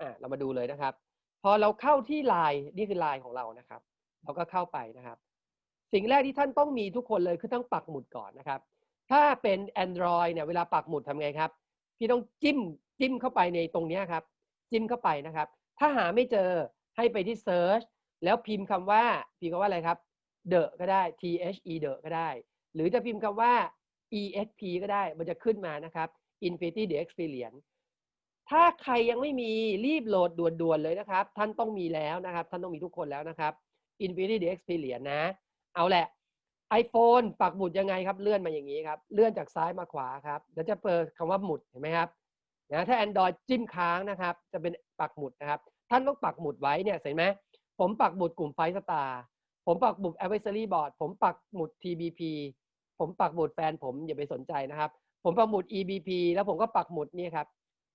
อ่าเรามาดูเลยนะครับ พอเราเข้าที่ไลน์นี่คือไลน์ของเรานะครับ เราก็เข้าไปนะครับ สิ่งแรกที่ท่านต้องมีทุกคนเลยคือต้องปักหมุดก่อนนะครับ ถ้าเป็น Android เนี่ยเวลาปักหมุดทำไงครับ พี่ต้องจิ้มจิ้มเข้าไปในตรงนี้ครับ จิ้มเข้าไปนะครับ ถ้าหาไม่เจอให้ไปที่ Search แล้วพิมพ์คำว่าพิมพ์คำว่าอะไรครับ the ก็ได้ t h e the ก็ได้ หรือจะพิมพ์คำว่า exp ก็ได้ มันจะขึ้นมานะครับ infinity the experience ถ้าใครยังไม่มีรีบโหลดด่วนๆเลยนะครับ ท่านต้องมีแล้วนะครับ ท่านต้องมีทุกคนแล้วนะครับ infinity Experience นะ เอาแหละ iPhone ปักหมุดยังไงครับ เลื่อนมาอย่างนี้ครับ เลื่อนจากซ้ายมาขวาครับแล้วจะเปิดคำว่าหมุดเห็นไหมครับนะถ้า Android จิ้มค้างนะครับ จะเป็นปักหมุดนะครับ ท่านต้องปักหมุดไว้เนี่ยเห็นไหมผมปักหมุดกลุ่มไฟสตาร์ผมปักหมุด advisory board ผมปักหมุด TBP ผมปักหมุดแฟนผมอย่าไปสนใจนะครับ ผมปักหมุด EBP แล้วผมก็ปักหมุดนี่ครับ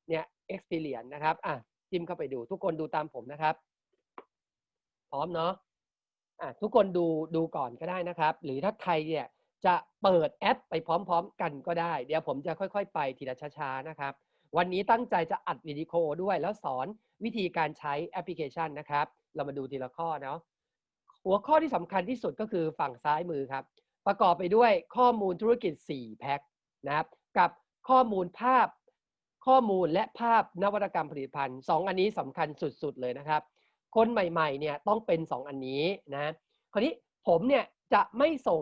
เนี่ย experience นะครับอะจิ้มเข้าไปดูทุกคนดูตามผมนะครับ พร้อมเนาะอะทุกคนดูดูก่อนก็ได้นะครับ หรือถ้าใครเนี่ยจะเปิดแอปไปพร้อม ๆ กันก็ได้ เดี๋ยวผมจะค่อยๆ ไปทีละช้าๆนะครับ วันนี้ตั้งใจจะอัดวิดีโอด้วยแล้วสอนวิธีการใช้แอปพลิเคชันนะครับ เรามาดูทีละข้อเนาะหัวข้อที่สำคัญที่สุดก็คือฝั่งซ้ายมือครับ ประกอบไปด้วยข้อมูลธุรกิจ 4 แพ็คนะครับ กับข้อมูลภาพ ข้อมูลและภาพนวัตกรรมผลิตภัณฑ์สองอันนี้สำคัญสุดๆเลยนะครับ คนใหม่ๆเนี่ยต้องเป็น 2 อันนี้นะคราวนี้ผมเนี่ยจะไม่ส่ง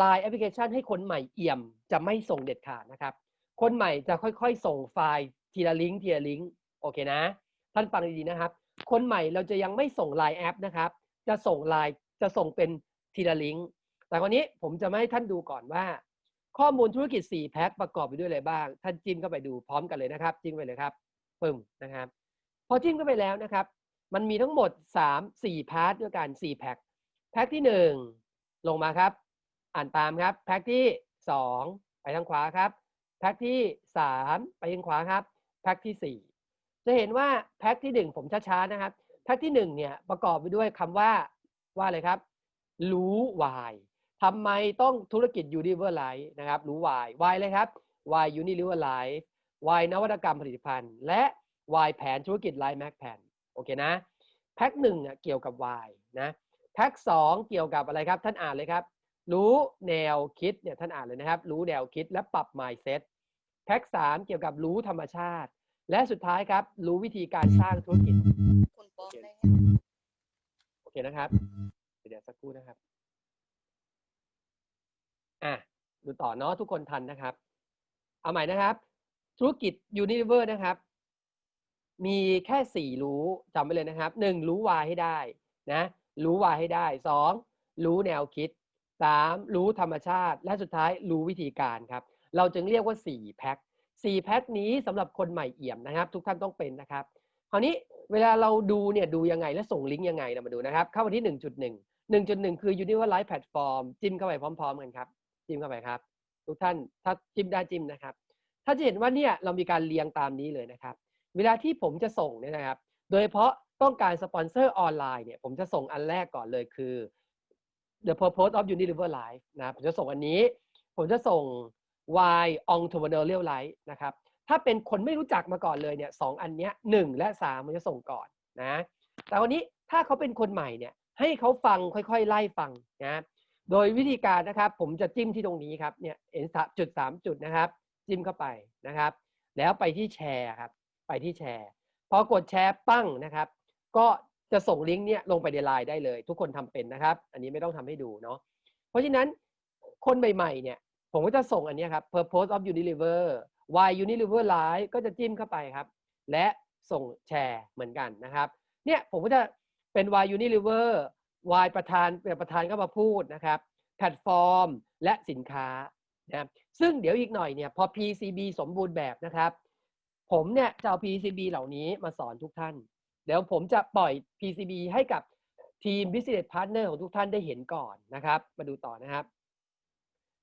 Line แอปพลิเคชันให้คนใหม่เอี่ยม จะไม่ส่งเด็ดขาดนะครับ คนใหม่จะค่อยๆ ส่งไฟล์ทีละลิงก์ทีละลิงก์โอเคนะ ท่านฟังดีๆนะครับ คนใหม่เราจะยังไม่ส่ง Line แอปนะครับ จะส่ง Line จะส่งเป็นทีละลิงก์แต่วันนี้ผมจะไมาให้ท่านดูก่อนว่า ข้อมูลธุรกิจ 4 แพ็คประกอบไปด้วยอะไรบ้าง ท่านจิ้มเข้าไปดูพร้อมกันเลยนะครับ จิ้มไปเลยครับปึ้มนะครับ พอจิ้มเข้าไปแล้วนะครับ มันมีทั้งหมด 3 4พาร์ทด้วยกัน 4 แพ็คแพ็คที่ 1 ลงมาครับ อ่านตามครับ แพ็คที่ 2 ไปทางขวาครับ แพ็คที่ 3 ไปทางขวาครับ แพ็คที่ 4 จะเห็นว่าแพ็คที่ 1 ผมช้าๆนะครับ แพ็คที่ 1 เนี่ยประกอบไปด้วยคำว่าว่าอะไรครับ รู้ why ทำไมต้องธุรกิจ Unilever Life นะครับ รู้ why why เลยครับ why Unilever Life why นวัตกรรมผลิตภัณฑ์ และ why แผนธุรกิจ Life Mac แผนโอเคนะแพ็คหนึ่งเนี่ยเกี่ยวกับ why นะแพ็คสองเกี่ยวกับอะไรครับ ท่านอ่านเลยครับ รู้แนวคิดเนี่ยท่านอ่านเลยนะครับ รู้แนวคิดและปรับ mindset แพ็คสามเกี่ยวกับรู้ธรรมชาติ และสุดท้ายครับ รู้วิธีการสร้างธุรกิจคุณปอมได้ไงโอเคนะครับ เดี๋ยวสักครู่นะครับ อะดูต่อเนาะทุกคนทันนะครับ เอาใหม่นะครับ ธุรกิจ Unilever นะครับ มีแค่สี่รู้จำไว้เลยนะครับหนึ่งรู้วายให้ได้นะรู้วายให้ได้สองรู้แนวคิดสามรู้ธรรมชาติ และสุดท้ายรู้วิธีการครับ เราจึงเรียกว่าสี่แพ็คสี่แพ็คนี้สำหรับคนใหม่เอี่ยมนะครับ ทุกท่านต้องเป็นนะครับคราวนี้เวลาเราดูเนี่ยดูยังไงและส่งลิงก์ยังไงเรามาดูนะครับ เข้ามาที่ 1.1 1.1 คือ Univer Live Platform จิ้มเข้าไปพร้อม ๆ กันครับ จิ้มเข้าไปครับ ทุกท่านถ้าจิ้มได้จิ้มนะครับ ถ้าจะเห็นว่าเนี่ยเรามีการเรียงตามนี้เลยนะครับ เวลาที่ผมจะส่งเนี่ยนะครับ โดยเฉพาะต้องการสปอนเซอร์ออนไลน์เนี่ยผมจะส่งอันแรกก่อนเลยคือ The Purpose of Unilever Life นะผมจะส่งอันนี้ ผมจะส่ง Why Entrepreneurial Life นะครับถ้าเป็นคนไม่รู้จักมาก่อนเลยเนี่ยสองอันเนี้ยหนึ่งและสามมันจะส่งก่อนนะแต่วันนี้ถ้าเขาเป็นคนใหม่เนี่ยให้เขาฟังค่อยๆ ไล่ฟังนะ โดยวิธีการนะครับ ผมจะจิ้มที่ตรงนี้ครับเนี่ยเห็นจุดสามจุดนะครับ จิ้มเข้าไปนะครับ แล้วไปที่แชร์ครับ ไปที่แชร์พอกดแชร์ปั้งนะครับ ก็จะส่งลิงก์เนี่ยลงไปในไลน์ได้เลย ทุกคนทำเป็นนะครับ อันนี้ไม่ต้องทำให้ดูเนาะเพราะฉะนั้นคนใหม่ๆเนี่ยผมก็จะส่งอันนี้ครับ Purpose of Unilever Why Unilever Life ก็จะจิ้มเข้าไปครับ และส่งแชร์เหมือนกันนะครับ เนี่ยผมก็จะเป็น Why Unilever Why ประธานประธานก็มาพูดนะครับ แพลตฟอร์มและสินค้านะซึ่งเดี๋ยวอีกหน่อยเนี่ยพอ PCB สมบูรณ์แบบนะครับ ผมเนี่ยจะเอา PCB เหล่านี้มาสอนทุกท่าน เดี๋ยวผมจะปล่อย PCB ให้กับทีม Business Partner ของทุกท่านได้เห็นก่อนนะครับ มาดูต่อนะครับ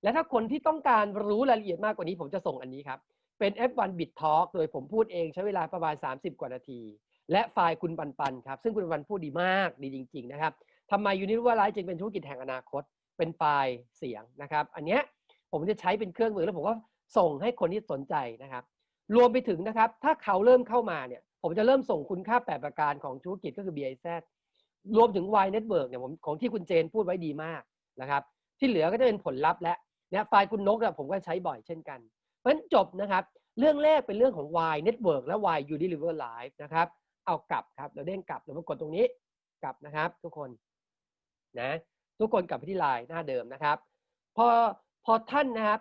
และถ้าคนที่ต้องการรู้รายละเอียดมากกว่านี้ ผมจะส่งอันนี้ครับ เป็น F1 Bit Talk โดยผมพูดเองใช้เวลาประมาณ 30 กว่านาที และไฟล์คุณปันปันครับ ซึ่งคุณปันปันพูดดีมากดีจริง ๆ นะครับ ทำไมยูนิเวอร์ไลท์จึงเป็นธุรกิจแห่งอนาคต เป็นไฟล์เสียงนะครับ อันเนี้ยผมจะใช้เป็นเครื่องมือแล้วผมก็ส่งให้คนที่สนใจนะครับ รวมไปถึงนะครับ ถ้าเขาเริ่มเข้ามาเนี่ย ผมจะเริ่มส่งคุณค่าแปดประการของธุรกิจก็คือ BIZ รวมถึง Y Network เนี่ยผมของที่คุณเจนพูดไว้ดีมากนะครับ ที่เหลือก็จะเป็นผลลัพธ์และเนี่ยไฟล์คุณนกเนี่ยผมก็ใช้บ่อยเช่นกัน เพราะฉะนั้นจบนะครับ เรื่องแรกเป็นเรื่องของ Y Network และ Y u d e l i v e r Live นะครับ เอากลับครับ เราเด้งกลับเรามากดตรงนี้กลับนะครับ ทุกคน นะทุกคนกลับไปที่ไลน์หน้าเดิมนะครับ พอพอท่านนะครับ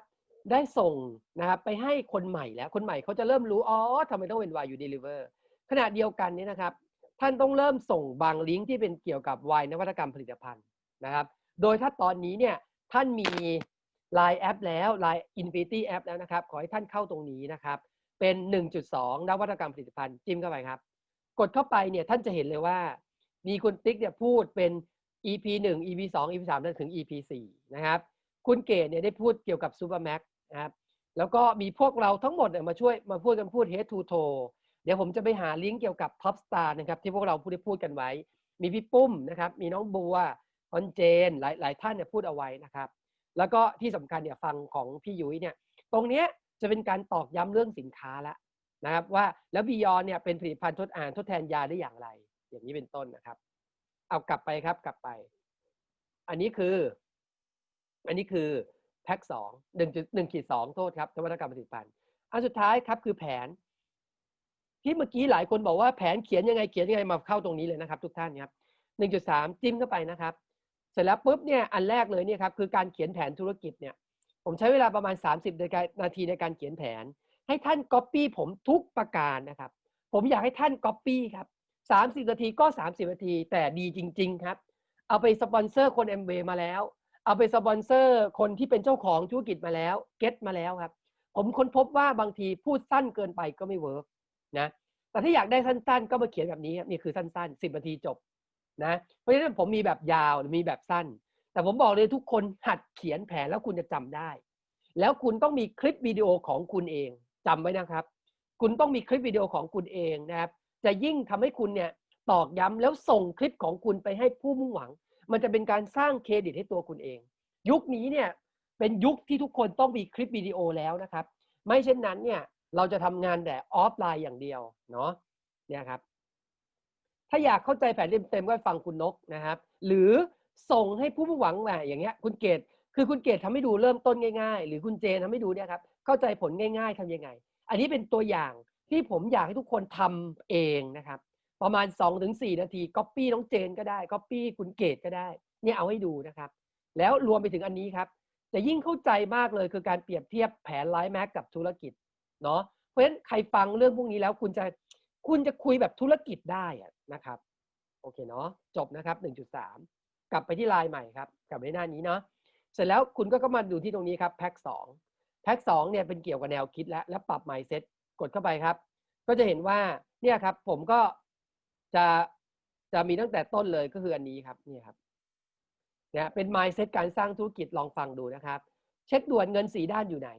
ได้ส่งนะครับไปให้คนใหม่แล้วคนใหม่เขาจะเริ่มรู้อ๋อทำไมต้องเป็น Y You Deliver ขณะเดียวกันนี้นะครับ ท่านต้องเริ่มส่งบางลิงก์ที่เป็นเกี่ยวกับ Y นวัตกรรมผลิตภัณฑ์นะครับ โดยถ้าตอนนี้เนี่ยท่านมี Line แอปแล้ว Line Infinity App แล้วนะครับ ขอให้ท่านเข้าตรงนี้นะครับ เป็น 1.2 นวัตกรรมผลิตภัณฑ์จิ้มเข้าไปครับ กดเข้าไปเนี่ยท่านจะเห็นเลยว่า มีคุณติ๊กเนี่ยพูดเป็น EP 1 EP 2 EP 3จนถึง EP 4นะครับ คุณเกดเนี่ยได้พูดเกี่ยวกับ Super Max นะครับ แล้วก็มีพวกเราทั้งหมดเนี่ยมาช่วยมาพูดกันพูด head to toe เดี๋ยวผมจะไปหาลิงก์เกี่ยวกับ Top Star นะครับ ที่พวกเราพูดได้พูดกันไว้ มีพี่ปุ้มนะครับ มีน้องบัวคอนเจน หลายหลายท่านเนี่ยพูดเอาไว้นะครับ แล้วก็ที่สำคัญเนี่ยฟังของพี่ยุ้ยเนี่ย ตรงเนี้ยจะเป็นการตอกย้ำเรื่องสินค้าละนะครับว่าแล้วบียอนเนี่ยเป็นผลิตภัณฑ์ทดอ่านทดแทนยาได้อย่างไร อย่างนี้เป็นต้นนะครับ เอากลับไปครับกลับไป อันนี้คือ อันนี้คือแพ็กสองหนึ่งจุดหนึ่งขีดสองโทษครับนวัตกรรมผลิตภัณฑ์อันสุดท้ายครับคือแผน ที่เมื่อกี้หลายคนบอกว่าแผนเขียนยังไงเขียนยังไงมาเข้าตรงนี้เลยนะครับ ทุกท่านครับหนึ่งจุดสามจิ้มเข้าไปนะครับ เสร็จแล้วปุ๊บเนี่ยอันแรกเลยเนี่ยครับคือการเขียนแผนธุรกิจเนี่ยผมใช้เวลาประมาณ 30นาทีในการเขียนแผน ให้ท่านก๊อปปี้ผมทุกประการนะครับ ผมอยากให้ท่านก๊อปปี้ครับ 30 นาทีก็ 30 นาที แต่ดีจริง ๆ ครับ เอาไปสปอนเซอร์คนเอ็มเมาแล้ว เอาไปสปอนเซอร์คนที่เป็นเจ้าของธุรกิจมาแล้วเก็ตมาแล้วครับ ผมค้นพบว่าบางทีพูดสั้นเกินไปก็ไม่เวิร์กนะแต่ถ้าอยากได้สั้นๆ ก็มาเขียนแบบนี้นี่คือสั้นๆ 10 นาทีจบนะเพราะฉะนั้นผมมีแบบยาวมีแบบสั้น แต่ผมบอกเลยทุกคนหัดเขียนแผนแล้วคุณจะจำได้ แล้วคุณต้องมีคลิปวิดีโอของคุณเองจำไว้นะครับ คุณต้องมีคลิปวิดีโอของคุณเองนะครับ จะยิ่งทำให้คุณเนี่ยตอกย้ำแล้วส่งคลิปของคุณไปให้ผู้มุ่งหวัง มันจะเป็นการสร้างเครดิตให้ตัวคุณเอง ยุคนี้เนี่ยเป็นยุคที่ทุกคนต้องมีคลิปวิดีโอแล้วนะครับ ไม่เช่นนั้นเนี่ยเราจะทำงานแต่ออฟไลน์อย่างเดียวเนาะเนี่ยครับ ถ้าอยากเข้าใจแผนเต็มๆก็ฟังคุณนกนะครับ หรือส่งให้ผู้มุ่งหวังมาอย่างเงี้ย คุณเกดคือคุณเกดทำให้ดูเริ่มต้นง่ายๆ หรือคุณเจนทำให้ดูเนี่ยครับเข้าใจผลง่าย ๆทำยังไง อันนี้เป็นตัวอย่าง ที่ผมอยากให้ทุกคนทำเองนะครับ ประมาณ 2-4 นาทีก๊อปปี้น้องเจนก็ได้ก๊อปปี้คุณเกดก็ได้ เนี่ยเอาให้ดูนะครับ แล้วรวมไปถึงอันนี้ครับ จะยิ่งเข้าใจมากเลยคือการเปรียบเทียบแผนไลฟ์แม็กกับธุรกิจเนาะเพราะฉะนั้นใครฟังเรื่องพวกนี้แล้วคุณจะคุณจะคุยแบบธุรกิจได้นะครับ โอเคเนาะจบนะครับ 1.3 กลับไปที่ไลน์ใหม่ครับกลับไปหน้านี้เนาะเสร็จแล้วคุณก็ก็มาดูที่ตรงนี้ครับแพ็กสองแพ็กสองเนี่ยเป็นเกี่ยวกับแนวคิดแล้วและปรับ mindset กดเข้าไปครับ ก็จะเห็นว่าเนี่ยครับ ผมก็จะจะมีตั้งแต่ต้นเลยก็คืออันนี้ครับนี่ครับเนี่ยเป็น mindset การสร้างธุรกิจลองฟังดูนะครับ เช็คด่วนเงินสีด้านอยู่ไหน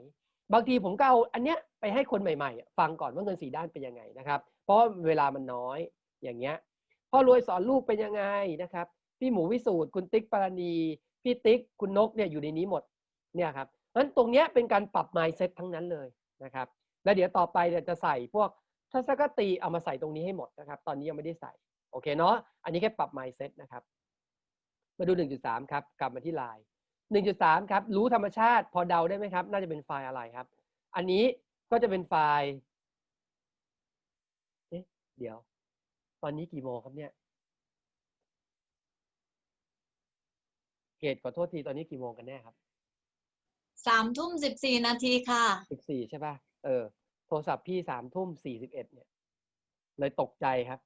บางทีผมก็เอาอันเนี้ยไปให้คนใหม่ ๆ ฟังก่อนว่าเงินสีด้านเป็นยังไงนะครับ เพราะเวลามันน้อยอย่างเงี้ยพ่อรวยสอนลูกเป็นยังไงนะครับ พี่หมูวิสูตรคุณติ๊กปราณีพี่ติ๊กคุณนกเนี่ยอยู่ในนี้หมดเนี่ยครับนั้นตรงเนี้ยเป็นการปรับ mindset ทั้งนั้นเลยนะครับ แล้วเดี๋ยวต่อไปเนี่ยจะใส่พวกทัศนคติเอามาใส่ตรงนี้ให้หมดนะครับ ตอนนี้ยังไม่ได้ใส่ โอเคเนาะ อันนี้แค่ปรับ mindset นะครับ มาดู 1.3 ครับ กลับมาที่ไลน์1.3 ครับ รู้ธรรมชาติ พอเดาได้ไหมครับ น่าจะเป็นไฟล์อะไรครับ อันนี้ก็จะเป็นไฟล์ เอ๊ะ เดี๋ยว ตอนนี้กี่โมงครับเนี่ยเกตขอโทษที ตอนนี้กี่โมงกันแน่ครับ สามทุ่มสิบสี่นาทีค่ะสิบสี่ใช่ป่ะ เออ โทรศัพท์พี่สามทุ่มสี่สิบเอ็ดเนี่ย เลยตกใจครับ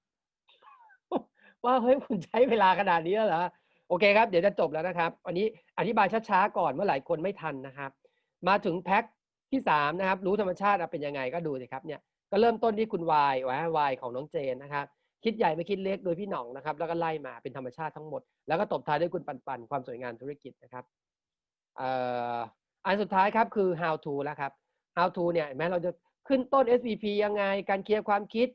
ว่าเฮ้ยคุณใช้เวลาขนาดนี้แล้วเหรอโอเคครับ เดี๋ยวจะจบแล้วนะครับวันนี้อธิบายช้าๆก่อนเมื่อหลายคนไม่ทันนะครับ มาถึงแพ็คที่สามนะครับ รู้ธรรมชาติเป็นยังไงก็ดูสิครับเนี่ยก็เริ่มต้นที่คุณวายวายวของน้องเจนนะครับ คิดใหญ่ไม่คิดเล็กโดยพี่หน่องนะครับ แล้วก็ไล่มาเป็นธรรมชาติทั้งหมด แล้วก็ตบท้ายด้วยคุณปันปันความสวยงามธุรกิจนะครับอออันสุดท้ายครับคือ how to แล้วครับ how to เนี่ยแม้เราจะขึ้นต้น SVP ยังไง การเคลียร์ความคิด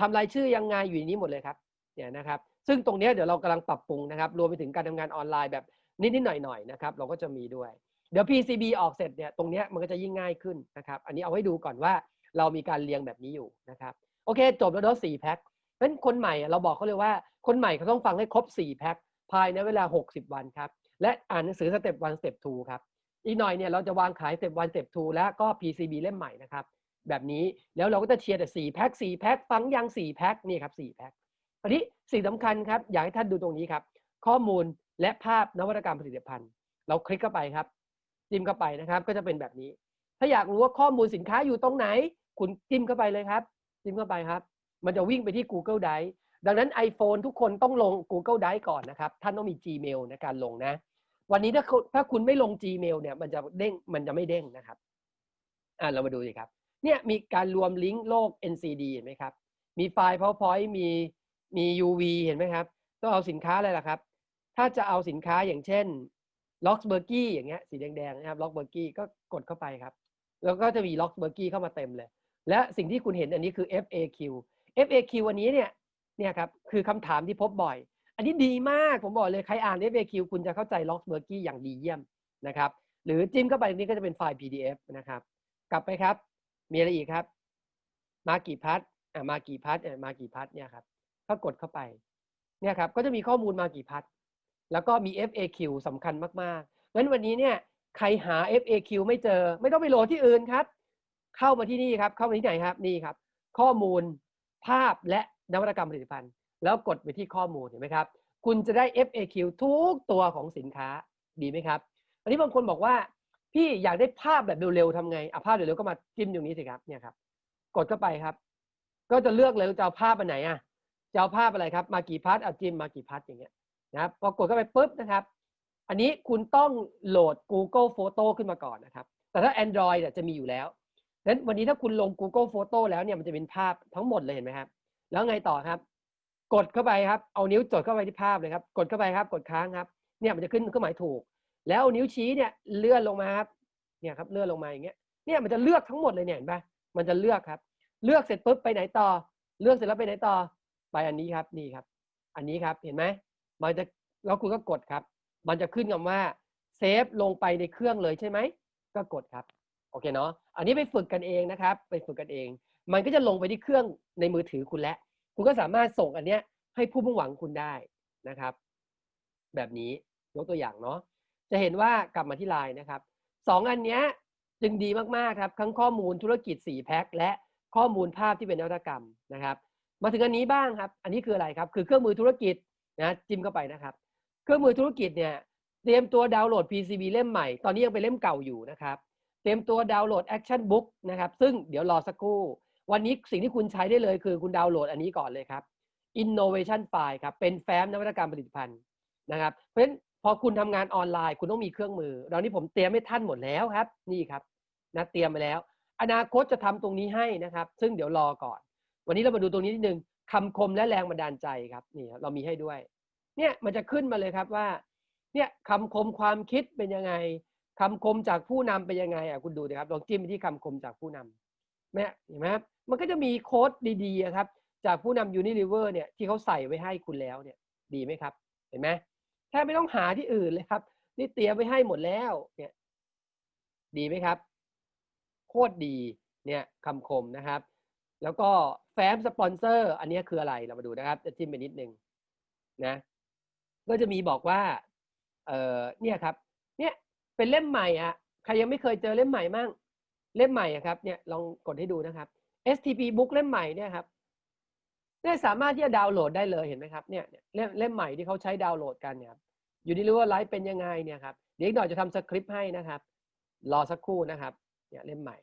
ทำรายชื่อยังไงอยู่ในนี้หมดเลยครับเนี่ยนะครับซึ่งตรงนี้เดี๋ยวเรากำลังปรับปรุงนะครับ รวมไปถึงการทำงานออนไลน์แบบนิดๆหน่อยๆนะครับ เราก็จะมีด้วย เดี๋ยว PCB ออกเสร็จเนี่ยตรงนี้มันก็จะยิ่งง่ายขึ้นนะครับ อันนี้เอาให้ดูก่อนว่าเรามีการเรียงแบบนี้อยู่นะครับโอเค จบแล้วเนาะสี่แพ็คเพราะฉะนั้นคนใหม่เราบอกเขาเลยว่าคนใหม่เขาต้องฟังให้ครบสี่แพ็คภายในเวลา 60 วันครับ และอ่านหนังสือสเต็ปวันสเต็ปทูครับ อีกหน่อยเนี่ยเราจะวางขายเต็ปวันเต็ปทูแล้วก็ PCB เล่มใหม่นะครับ แบบนี้แล้วเราก็จะเชียร์แต่สี่แพ็คสี่แพ็คฟังยังสี่แพ็คนี่ครับสี่แพ็คอันนี้สิ่งสำคัญครับ อยากให้ท่านดูตรงนี้ครับ ข้อมูลและภาพนวัตกรรมผลิตภัณฑ์ เราคลิกเข้าไปครับจิ้มเข้าไปนะครับ ก็จะเป็นแบบนี้ ถ้าอยากรู้ว่าข้อมูลสินค้าอยู่ตรงไหน คุณจิ้มเข้าไปเลยครับ จิ้มเข้าไปครับ มันจะวิ่งไปที่ Google Drive ดังนั้น iPhone ทุกคนต้องลง Google Drive ก่อนนะครับ ท่านต้องมี Gmail ในการลงนะ วันนี้ถ้าคุณถ้าคุณไม่ลง Gmail เนี่ยมันจะเด้งมันจะไม่เด้งนะครับอ่าเรามาดูสิครับเนี่ยมีการรวมลิงก์โลก NCD เห็นไหมครับ มีไฟล์ PowerPoint มีมี UV เห็นไหมครับ ต้องเอาสินค้าอะไรล่ะครับ ถ้าจะเอาสินค้าอย่างเช่นล็อกเบอร์กี้อย่างเงี้ยสีแดงๆนะครับล็อกเบอร์กี้ก็กดเข้าไปครับ แล้วก็จะมีล็อกเบอร์กี้เข้ามาเต็มเลย และสิ่งที่คุณเห็นอันนี้คือ FAQ FAQ วันนี้เนี่ยเนี่ยครับคือคำถามที่พบบ่อย อันนี้ดีมากผมบอกเลยใครอ่าน FAQ คุณจะเข้าใจล็อกเบอร์กี้อย่างดีเยี่ยมนะครับหรือจิ้มเข้าไปตรงนี้ก็จะเป็นไฟล์ PDF นะครับ กลับไปครับ มีอะไรอีกครับ มากี่พัทอ่ามากี่พัทอ่ามากี่พัทเนี่ยครับก็กดเข้าไปเนี่ยครับก็จะมีข้อมูลมากี่พัทแล้วก็มี FAQ สำคัญมากๆงั้นวันนี้เนี่ยใครหา FAQ ไม่เจอ ไม่ต้องไปโหลดที่อื่นครับ เข้ามาที่นี่ครับ เข้ามาที่ไหนครับนี่ครับ ข้อมูลภาพและนวัตกรรมผลิตภัณฑ์ แล้วกดไปที่ข้อมูลเห็นไหมครับ คุณจะได้ FAQ ทุกตัวของสินค้าดีไหมครับอันนี้บางคนบอกว่าพี่อยากได้ภาพแบบเร็วๆทำไงอะภาพเร็วๆก็มาจิ้มตรงนี้สิครับเนี่ยครับ กดเข้าไปครับ ก็จะเลือกเลยจะเอาภาพอันไหนอะจะเอาภาพอะไรครับ มากี่พัทเอาจิ้มมากี่พัทอย่างเงี้ยนะครับพอกดเข้าไปปุ๊บนะครับ อันนี้คุณต้องโหลด Google Photo ขึ้นมาก่อนนะครับ แต่ถ้า Android จะมีอยู่แล้วนั้นวันนี้ถ้าคุณลง Google Photo แล้วเนี่ยมันจะเป็นภาพทั้งหมดเลยเห็นไหมครับ แล้วไงต่อครับ กดเข้าไปครับ เอานิ้วจดเข้าไปที่ภาพเลยครับ กดเข้าไปครับ กดค้างครับ เนี่ยมันจะขึ้นเครื่องหมายถูก แล้วเอานิ้วชี้เนี่ยเลื่อนลงมาครับ เนี่ยครับเลื่อนลงมาอย่างเงี้ย เนี่ยมันจะเลือกทั้งหมดเลยเนี่ยเห็นปะมันจะเลือกครับ เลือกเสร็จปุ๊บไปไหนต่อ เลือกเสร็จแล้วไปไหนต่อ ไปอันนี้ครับ นี่ครับ อันนี้ครับ เห็นไหม มันจะ แล้วคุณก็กดครับ มันจะขึ้นคำว่าเซฟลงไปในเครื่องเลยใช่ไหม ก็กดครับ โอเคเนาะ อันนี้ไปฝึกกันเองนะครับ ไปฝึกกันเอง มันก็จะลงไปที่เครื่องในมือถือคุณแล้ว คุณก็สามารถส่งอันเนี้ยให้ผู้มุ่งหวังคุณได้นะครับ แบบนี้ยกตัวอย่างเนาะจะเห็นว่ากลับมาที่ไลน์นะครับสองอันเนี้ยจึงดีมากๆครับทั้งข้อมูลธุรกิจ 4 แพ็คและข้อมูลภาพที่เป็นนวัตกรรมนะครับ มาถึงอันนี้บ้างครับ อันนี้คืออะไรครับ คือเครื่องมือธุรกิจนะจิ้มเข้าไปนะครับ เครื่องมือธุรกิจเนี่ยเตรียมตัวดาวน์โหลด PCB เล่มใหม่ ตอนนี้ยังเป็นเล่มเก่าอยู่นะครับ เตรียมตัวดาวน์โหลด Action Book นะครับ ซึ่งเดี๋ยวรอสักครู่ วันนี้สิ่งที่คุณใช้ได้เลยคือคุณดาวน์โหลดอันนี้ก่อนเลยครับ Innovation File ครับ เป็นแฟ้มนวัตกรรมผลิตภัณฑ์นะครับ เพราะฉะนั้นพอคุณทำงานออนไลน์ คุณต้องมีเครื่องมือ เรานี้ผมเตรียมให้ท่านหมดแล้วครับ นี่ครับนะเตรียมไปแล้ว อนาคตจะทำตรงนี้ให้นะครับ ซึ่งเดี๋ยวรอก่อน วันนี้เรามาดูตรงนี้นิดนึงคำคมและแรงบันดาลใจครับนี่ครับเรามีให้ด้วย เนี่ยมันจะขึ้นมาเลยครับว่า เนี่ยคำคมความคิดเป็นยังไงคำคมจากผู้นำเป็นยังไงอะคุณดูดิครับลองจิ้มไปที่คำคมจากผู้น แม่เห็นไหมครับมันก็จะมีโค้ดดีๆครับ จากผู้นำยูนิลิเวอร์เนี่ยที่เขาใส่ไว้ให้คุณแล้วเนี่ยดีไหมครับ เห็นไหมแค่ไม่ต้องหาที่อื่นเลยครับ นี่เตรียมไว้ให้หมดแล้วเนี่ยดีไหมครับ โคตรดีเนี่ยคำคมนะครับ แล้วก็แฟ้มสปอนเซอร์ อันนี้คืออะไรเรามาดูนะครับ จะจิ้มไปนิดนึงนะก็จะมีบอกว่าเออเนี่ยครับ เนี่ยเป็นเล่มใหม่อะใครยังไม่เคยเจอเล่มใหม่มั่ง เล่มใหม่ครับเนี่ยลองกดให้ดูนะครับ STP Book เล่มใหม่เนี่ยครับเนี่ยสามารถที่จะดาวน์โหลดได้เลยเห็นไหมครับเนี่ยเล่มเล่มใหม่ที่เขาใช้ดาวน์โหลดกันเนี่ยครับอยู่นี่รู้ว่าไลฟ์เป็นยังไงเนี่ยครับเดี๋ยวอีกหน่อยจะทำสคริปต์ให้นะครับ รอสักครู่นะครับเนี่ยเล่มใหม่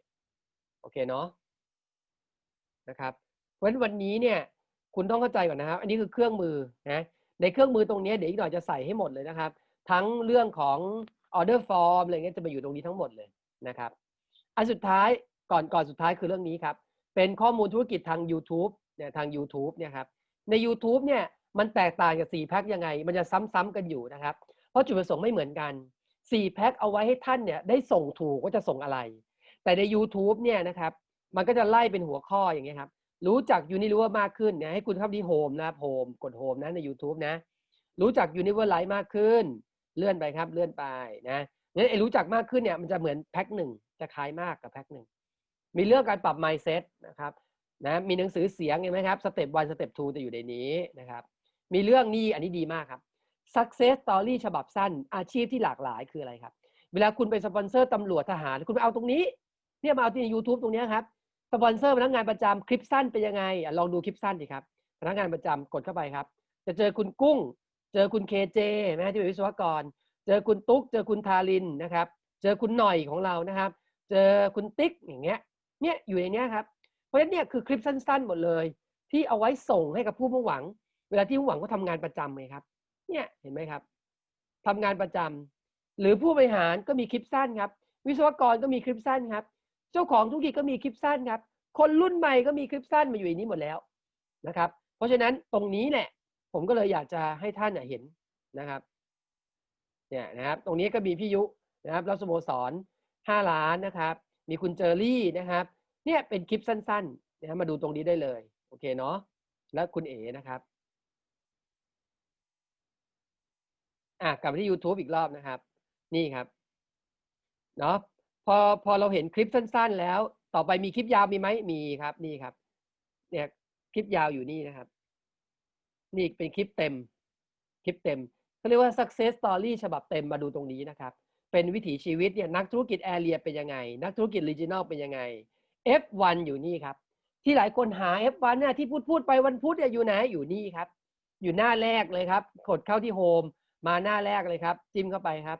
โอเคเนาะนะครับเพราะฉะนั้นวันนี้เนี่ยคุณต้องเข้าใจก่อนนะครับ อันนี้คือเครื่องมือนะในเครื่องมือตรงนี้เดี๋ยวอีกหน่อยจะใส่ให้หมดเลยนะครับ ทั้งเรื่องของ order form อะไรเงี้ยจะมาอยู่ตรงนี้ทั้งหมดเลยนะครับ อันสุดท้ายก่อนก่อนสุดท้ายคือเรื่องนี้ครับ เป็นข้อมูลธุรกิจทาง YouTube เนี่ยทาง YouTube เนี่ยครับใน YouTube เนี่ยมันแตกต่างกับ4แพ็คยังไง มันจะซ้ำๆกันอยู่นะครับ เพราะจุดประสงค์ไม่เหมือนกัน4แพ็คเอาไว้ให้ท่านเนี่ยได้ส่งถูกว่าจะส่งอะไร แต่ใน YouTube เนี่ยนะครับมันก็จะไล่เป็นหัวข้ออย่างเงี้ยครับรู้จักยูนิเวอร์มากขึ้นเนี่ยให้คุณเข้าที่โฮมนะครับโฮมกดโฮมนะใน YouTube นะ รู้จักยูนิเวอร์ไลท์มากขึ้น เลื่อนไปครับเลื่อนไปนะเนี่ยไอ้รู้จักมากขึ้นเนี่ยมันจะเหมือนแพ็คหนึ่ง จะคล้ายมากกับแพ็คหนึ่งมีเรื่องการปรับ mindset นะครับนะมีหนังสือเสียงเห็นไหมครับสเต็ปวันสเต็ปทูจะอยู่ในนี้นะครับ มีเรื่องนี้อันนี้ดีมากครับ success story ฉบับสั้น อาชีพที่หลากหลายคืออะไรครับ เวลาคุณไปสปอนเซอร์ตำรวจทหาร คุณไปเอาตรงนี้เนี่ยมาเอาที่ YouTube ตรงนี้ครับสปอนเซอร์พนักงานประจำคลิปสั้นเป็นยังไงลองดูคลิปสั้นสิครับพนักงานประจำกดเข้าไปครับ จะเจอคุณกุ้ง เจอคุณเคเจนะที่เป็นวิศวกร เจอคุณตุ๊ก เจอคุณทารินนะครับ เจอคุณหน่อยของเรานะครับ เจอคุณติ๊กอย่างเงี้ยเนี่ยอยู่ในเนี้ยครับเพราะฉะนั้นเนี่ยคือคลิปสั้นๆหมดเลย ที่เอาไว้ส่งให้กับผู้มุ่งหวัง เวลาที่ผู้หวังเขาทำงานประจำไงครับ เนี่ยเห็นไหมครับทำงานประจำหรือผู้บริหารก็มีคลิปสั้นครับ วิศวกรก็มีคลิปสั้นครับ เจ้าของธุรกิจก็มีคลิปสั้นครับ คนรุ่นใหม่ก็มีคลิปสั้นมาอยู่ในนี้หมดแล้วนะครับ เพราะฉะนั้นตรงนี้แหละผมก็เลยอยากจะให้ท่านเห็นนะครับเนี่ยนะครับ ตรงนี้ก็มีพี่ยุนะครับแล้วสโมสร ห้าล้านนะครับ มีคุณเจอรี่นะครับ เนี่ยเป็นคลิปสั้นๆนะมาดูตรงนี้ได้เลย โอเคเนาะ แล้วคุณเอ๋นะครับ อะกลับมาที่ YouTube อีกรอบนะครับ นี่ครับ เนาะ พอพอเราเห็นคลิปสั้น ๆ แล้ว ต่อไปมีคลิปยาวมีไหมมีครับ นี่ครับ เนี่ยคลิปยาวอยู่นี่นะครับ นี่เป็นคลิปเต็ม คลิปเต็มเขาเรียกว่า success story ฉบับเต็มมาดูตรงนี้นะครับ เป็นวิถีชีวิตเนี่ยนักธุรกิจแอเรียเป็นยังไง นักธุรกิจ regional เป็นยังไง F1 อยู่นี่ครับ ที่หลายคนหา F1 น่ะที่พูดพูดไปวันพุธเนี่ยอยู่ไหนอยู่นี่ครับ อยู่หน้าแรกเลยครับ กดเข้าที่โฮมมาหน้าแรกเลยครับ จิ้มเข้าไปครับ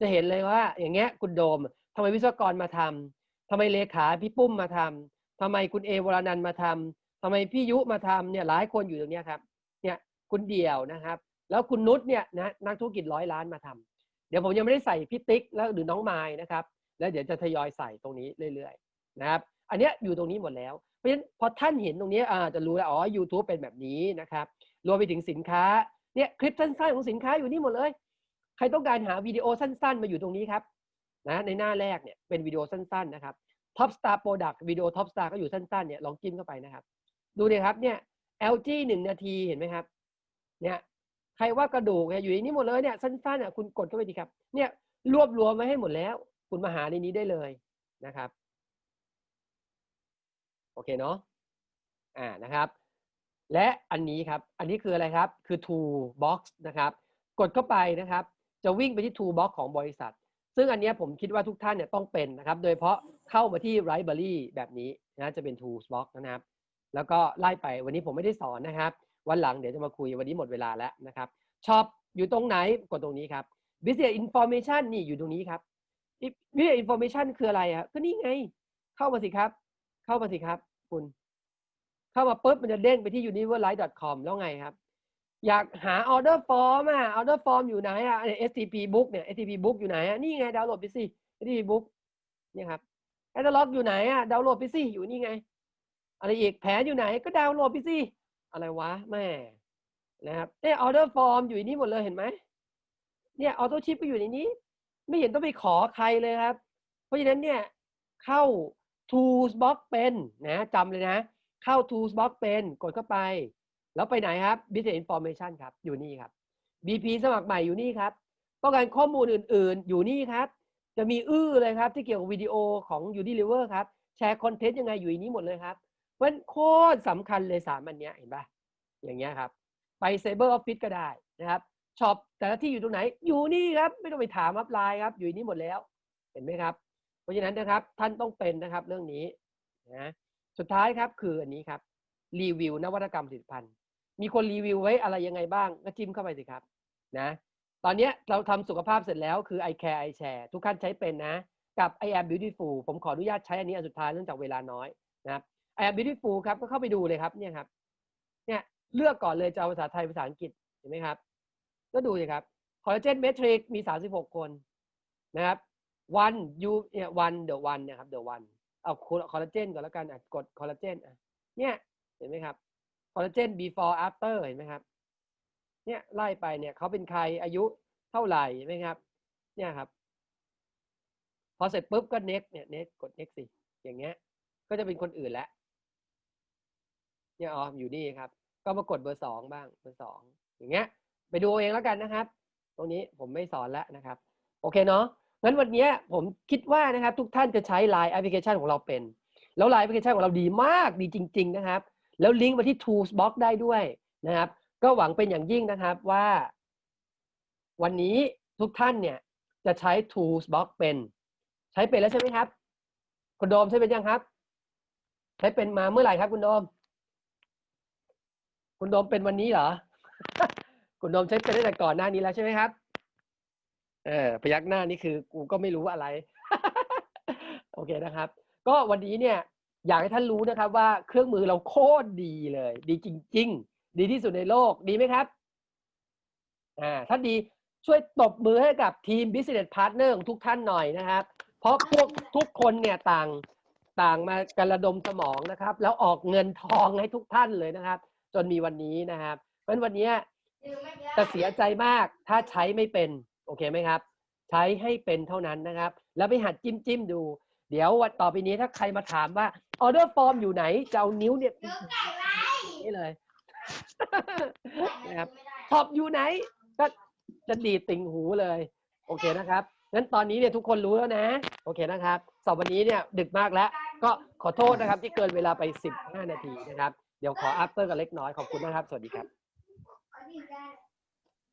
จะเห็นเลยว่าอย่างเงี้ยคุณโดมทำไมวิศวกรมาทำทำไมเลขาพี่ปุ้มมาทำทำไมคุณเอวรนันมาทำทำไมพี่ยุมาทำเนี่ยหลายคนอยู่ตรงเนี้ยครับเนี่ยคุณเดี่ยวนะครับ แล้วคุณนุชเนี่ยนะนักธุรกิจร้อยล้านมาทำ เดี๋ยวผมยังไม่ได้ใส่พี่ติ๊กแล้วหรือน้องไม้นะครับ แล้วเดี๋ยวจะทยอยใส่ตรงนี้เรื่อยๆนะครับ อันนี้อยู่ตรงนี้หมดแล้ว เพราะฉะนั้นพอท่านเห็นตรงนี้อ่าจะรู้แล้วอ๋อ YouTube เป็นแบบนี้นะครับ รวมไปถึงสินค้าเนี่ยคลิปสั้นๆของสินค้าอยู่นี่หมดเลย ใครต้องการหาวิดีโอสั้นๆ มาอยู่ตรงนี้ครับนะในหน้าแรกเนี่ยเป็นวิดีโอสั้นๆนะครับ Top Star Product วิดีโอ Top Star ก็อยู่สั้นๆเนี่ยลองจิ้มเข้าไปนะครับ ดูดิครับเนี่ย LG หนึ่งนาทีเห็นไหมครับเนี่ย ใครว่ากระดูกเนี่ยอยู่ในนี้หมดเลยเนี่ยสั้นๆอะคุณกดเข้าไปดีครับ เนี่ยรวบรวมไว้ให้หมดแล้ว คุณมาหาในนี้ได้เลยนะครับ โอเคเนาะอ่านะครับ และอันนี้ครับ อันนี้คืออะไรครับ คือ Toolbox นะครับ กดเข้าไปนะครับ จะวิ่งไปที่ Toolbox ของบริษัท ซึ่งอันนี้ผมคิดว่าทุกท่านเนี่ยต้องเป็นนะครับ โดยเฉพาะเข้ามาที่ Library แบบนี้นะจะเป็น Toolbox นะครับ แล้วก็ไล่ไปวันนี้ผมไม่ได้สอนนะครับ วันหลังเดี๋ยวจะมาคุยวันนี้หมดเวลาแล้วนะครับชอบอยู่ตรงไหนกดตรงนี้ครับ Business Information นี่อยู่ตรงนี้ครับ Business Information คืออะไรอะก็นี่ไง เข้ามาสิครับ เข้ามาสิครับ คุณ เข้ามาปุ๊บมันจะเด้งไปที่ univerlight.com แล้วไงครับ อยากหา order form อะ order form อยู่ไหนอะ STP book เนี่ย STP book อยู่ไหนอะนี่ไงดาวน์โหลดไปสิ STP book นี่ครับ catalog อยู่ไหนอะดาวน์โหลดไปสิอยู่นี่ไง อะไรอีกแผนอยู่ไหนก็ดาวน์โหลดไปสิ อะไรวะแม่นะครับเนี่ย order form อยู่ในนี้หมดเลยเห็นไหมเนี่ย auto ship ก็อยู่ในนี้ ไม่เห็นต้องไปขอใครเลยครับ เพราะฉะนั้นเนี่ยเข้า tools box เป็นนะจำเลยนะ เข้า tools box เป็นกดเข้าไป แล้วไปไหนครับ business information ครับ อยู่นี่ครับ BP สมัครใหม่อยู่นี่ครับ ต้องการข้อมูลอื่น ๆ อยู่นี่ครับ จะมีอื้อเลยครับที่เกี่ยวกับวิดีโอของ Unilever ครับ แชร์คอนเทนต์ยังไงอยู่ในนี้หมดเลยครับ เพราะฉะนั้นโคตรสำคัญเลยสามอันเนี้ยเห็นปะอย่างเงี้ยครับ ไปเซเบอร์ออฟฟิศก็ได้นะครับช็อปแต่ละที่อยู่ตรงไหน อยู่นี่ครับ ไม่ต้องไปถามอัพไลน์ครับ อยู่นี่หมดแล้ว เห็นไหมครับ เพราะฉะนั้นนะครับท่านต้องเป็นนะครับเรื่องนี้นะสุดท้ายครับคืออันนี้ครับรีวิวนวัตกรรมผลิตภัณฑ์ มีคนรีวิวไว้อะไรยังไงบ้างก็จิ้มเข้าไปสิครับนะตอนนี้เราทำสุขภาพเสร็จแล้วคือ I care I share ทุกท่านใช้เป็นนะ กับ I am beautiful ผมขออนุญาตใช้อันนี้อันสุดท้ายเนื่องจากเวลาน้อยนะครับ I am beautiful ครับก็เข้าไปดูเลยครับเนี่ยครับเนี่ยเลือกก่อนเลยจะเอาภาษาไทยภาษาอังกฤษเห็นไหมครับ ก็ดูสิครับคอลลาเจนเมทริกมี 36 คนนะครับ one you เนี่ย one the one เนี่ยครับ the one เอาคอลลาเจนก่อนแล้วกันอะกดคอลลาเจนอะเนี่ยเห็นไหมครับคอลลาเจน before after เห็นไหมครับเนี่ยไล่ไปเนี่ยเขาเป็นใครอายุเท่าไหร่เห็นไหมครับ เนี่ยครับ พอเสร็จปุ๊บก็ next เนี่ย next กด next สิอย่างเงี้ย ก็จะเป็นคนอื่นแล้ว เนี่ยอ๋ออยู่นี่ครับ ก็มากดเบอร์สองบ้างเบอร์สองอย่างเงี้ย ไปดูเองแล้วกันนะครับ ตรงนี้ผมไม่สอนแล้วนะครับ โอเคเนาะงั้นวันนี้ผมคิดว่านะครับ ทุกท่านจะใช้ Line แอปพลิเคชันของเราเป็น แล้วไลน์แอปพลิเคชันของเราดีมากดีจริง ๆ นะครับ แล้วลิงก์มาที่ Toolsbox ได้ด้วยนะครับ ก็หวังเป็นอย่างยิ่งนะครับว่า วันนี้ทุกท่านเนี่ยจะใช้ Toolsbox เป็น ใช้เป็นแล้วใช่ไหมครับ คุณโดมใช้เป็นยังครับ ใช้เป็นมาเมื่อไหร่ครับคุณโดม คุณโดมเป็นวันนี้เหรอ คุณโดมใช้เป็นตั้งแต่ก่อนหน้านี้แล้วใช่ไหมครับ เออพยักหน้านี่คือกูก็ไม่รู้อะไร โอเคนะครับ ก็วันนี้เนี่ยอยากให้ท่านรู้นะครับว่าเครื่องมือเราโคตรดีเลย ดีจริง ๆ ดีที่สุดในโลกดีไหมครับอ่าถ้าดีช่วยตบมือให้กับทีม Business Partner ของทุกท่านหน่อยนะครับ เพราะพวกทุกคนเนี่ยต่างต่างมาการระดมสมองนะครับ แล้วออกเงินทองให้ทุกท่านเลยนะครับ จนมีวันนี้นะครับเพราะฉะนั้นวันนี้จะเสียใจมากถ้าใช้ไม่เป็น โอเคไหมครับ ใช้ให้เป็นเท่านั้นนะครับ แล้วไปหัดจิ้มจิ้มดู เดี๋ยววันต่อไปนี้ถ้าใครมาถามว่าออเดอร์ฟอร์มอยู่ไหนจะเอานิ้วเนี่ยนี่เลยนะครับท็อปอยู่ไหน ก็จะดีดติ่งหูเลย โอเคนะครับงั้นตอนนี้เนี่ยทุกคนรู้แล้วนะ โอเคนะครับสอบวันนี้เนี่ยดึกมากแล้ว ก็ขอโทษนะครับที่เกินเวลาไป 15 นาทีนะครับ เดี๋ยวขออัพเตอร์กันเล็กน้อยขอบคุณนะครับ สวัสดีครับ